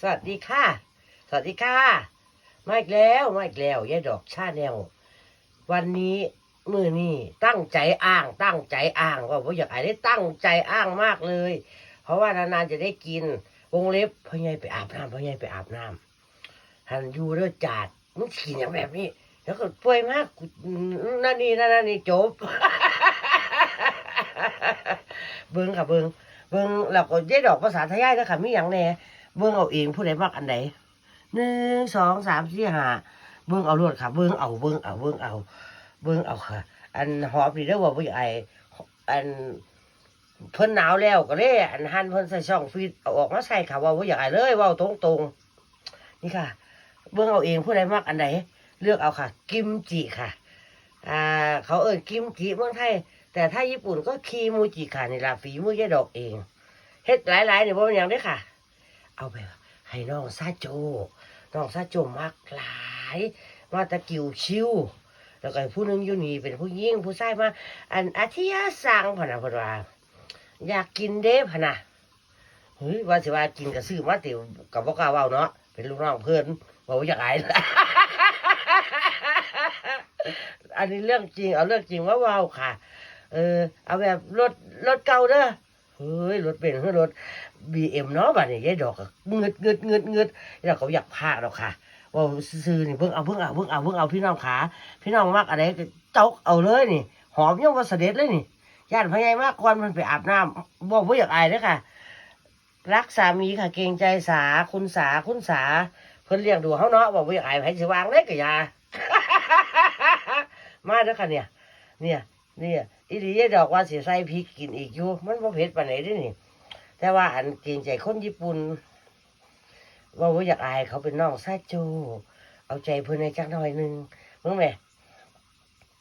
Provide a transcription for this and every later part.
สวัสดีค่ะ สวัสดีค่ะ มาอีกแล้วมาอีกแล้วยายดอกชาแนลวันนี้มือนี่ตั้งใจอ้าง ตั้งใจอ้างว่าผมอยากไอ้ได้ตั้งใจอ้างมากเลย เพราะว่านานๆจะได้กิน วงเล็บพ่อใหญ่ไปอาบน้ำพ่อใหญ่ไปอาบน้ำหันยูเด้อจาดมึงขี่อย่างแบบนี้แล้วก็ป่วยมากนั่นนี่นั่นนั่นนี่จบ เบิ้งค่ะเบิ้ง เบิ้งแล้วก็ยายดอกภาษาไทยได้ค่ะมีอย่างแหน่เบิ้งเอาเองผู้ใดมักอันใดหนึ่งสองสามสี่ห้าเบิ้งเอารวดค่ะ เบิ้งเอาเบิ้งเอาเบิ้งเอา เบิ้งเอาค่ะ อันหอมนี่เด้อว่าผู้ใหญ่อันเพิ่นหนาวแล้วก็เลยอันหันเพิ่นใส่ช่องฟีดเอาออกมาใส่ค่ะว่าผู้ใหญ่เลยเว่าตรงตรงๆนี่ค่ะ เบิ้งเอาเองผู้ใดมักอันใดเลือกเอาค่ะ กิมจิค่ะ อ่า เขาเอ่ยกิมจิเมืองไทย แต่ถ้าญี่ปุ่นก็คีมูจิค่ะนี่ละฝีมือยายดอกเองเฮ็ดหลายๆเนี่ยบ่เป็นยังเด้ค่ะ เอาไปให้น้องซาโจน้องซาโจมักหลายมาตะกิวชิวแล้วก็ผู้หนึงอยู่นี่เป็นผู้หญิงผู้ชายมา อันอาทิยาสั่งพนะพนว่าอยากกินเด้พนะเฮ้ยว่าสิว่ากินก็ซื้อมาติก็บ่กล้าเว้าเนาะเป็นลูกน้องเพิ่อนบอกว่าอยากอายอันนี้เรื่องจริงเอาเรื่องจริงมาเว้าค่ะ เออ เอาแบบรถรถเก่าเด้อเฮ้ยรถเป็นรถบีเอ็มเนาะบัดนี้ยายดอกเงืดเงืดเงืดเงืดแล้วเขาอยากพากดอกค่ะว่าซื้อนี่เพิ่งเอาเพิ่งเอาเพิ่งเอาเพิ่งเอาพี่น้องขา พี่น้องมักอะไรเจ้าเอาเลยนี่ หอมยังว่าเสด็จเลยนี่ญาติพญายมากก่อนมันไปอาบน้ำบอกว่าอยากอายเด้อค่ะ รักสามีค่ะเกรงใจสาคุณสาคุณสา เพิ่นเลี้ยงดูเฮาเนาะบอกว่าอยากอายไผสิวางเลยก็อย่ามาเด้อค่ะเนี่ย เนี่ย นี่อีหลียดอกว่าสิใส่พริกกินอีกอยู่ มันบ่เผ็ดปานไหนด้นี่ แต่ว่าอันเกรงใจคนญี่ปุ่นว่าบ่อยากอายเขาเป็นน้องซาโจเอาใจเพิ่นในจักหน่อยหนึงมึงแม่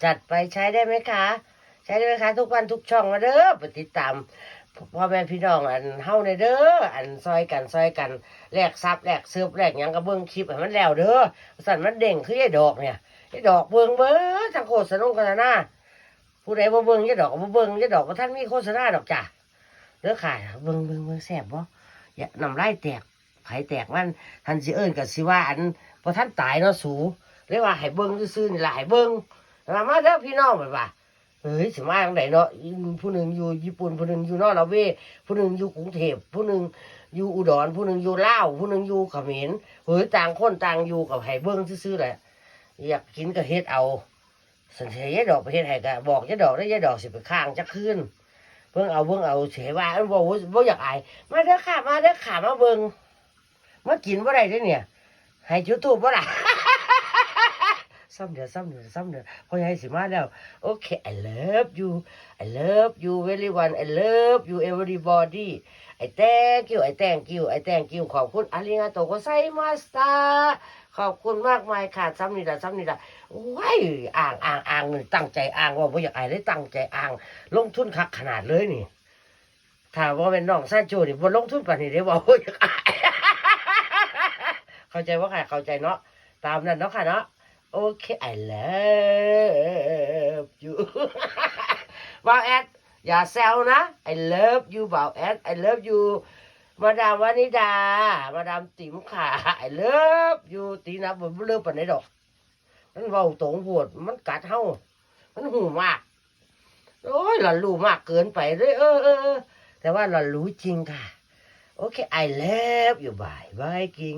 จัดไปใช้ได้ไหมคะ ใช้ได้ไหมคะ ทุกวันทุกช่องมาเด้อไปติดตามพ่อแม่พี่น้องอันเฮาในเด้ออันซอยกันซอยกันแลกซับแลกซื้อแลกยังก็เบิ่งคลิปให้มันแล้วเด้อสั่นมันเด้งคือยายดอกเนี่ยยายดอกเบิ่งเบิ่งทั้งโฆษณาโฆษณา ผู้ใดบ่เบิ่งยายดอกบ่เบิ่งยายดอกบ่ท่านมีโฆษณาดอกจ้ะเด้อค่ะเบิ่งเบิ่งเบิ่งแซ่บบ่อย่าน้ำลายแตกไผแตกมันท่านสิเอิ้นก็สิว่าอันบ่ท่านตายเนาะสูเลยกว่าให้เบิ่งซื่อๆนี่ล่ะให้เบิ่งแล้วมาเด้อพี่น้องแบบว่าเฮ้ยสิมาจังไดเนาะผู้หนึ่งอยู่ญี่ปุ่นผู้หนึ่งอยู่นอร์เวย์ผู้หนึ่งอยู่กรุงเทพผู้หนึ่งอยู่อุดรผู้หนึ่งอยู่ลาวผู้หนึ่งอยู่เขมรเฮ้ยต่างคนต่างอยู่กับให้เบิ่งซื่อๆแหละอยากกินก็เฮ็ดเอา สันเสียดอกประเทศไทยก็บอกยายดอกได้ยายดอกสิไปข้างจะขึ้นเบิ่งเอาเบิ่งเอาเสียว่าอันบอกว่าบ่อยากอายมาเด้อค่ะมาเด้อค่ะมาเบิ่งมากินบ่ได้เด้เนี่ย ให้จุดทูบบ่ล่ะซ้ำเดือดซ้ำเดือดซ้ำเดือดพอให้สิมาแล้วโอเค I love you I love you very one I love you everybody I thank you I thank you I thank you ขอบคุณอาริงาโตโกไซมาสตาขอบคุณมากมายค่ะซ้ำนี่ละซ้ำนี่ละว้ายอ่างอ่างอ่างตั้งใจอ่างว่าบ่อยากอายได้ตั้งใจอ่าง ลงทุนคักขนาดเลยนี่ถ้าว่าเป็นน้องซาโจนี่บ่ลงทุนปานนี้ได้บ่บ่อยากอายเข้าใจว่าค่ะเข้าใจเนาะตามนั้นเนาะค่ะเนาะโอเค I love you บ่าแอด อย่าแซวนะ I love you บ่าวแอด I love you มาดามวานิดา มาดามติ๋มค่ะ I love you ตีนะบ่เลิกปานไหนดอก มันเว้าตรงโพดมันกัดเฮามันหูมาก โอ้ยหล่อนรู้มากเกินไปเลยเออเออแต่ว่าหล่อนรู้จริงค่ะ โอเค I love you bye bye กิง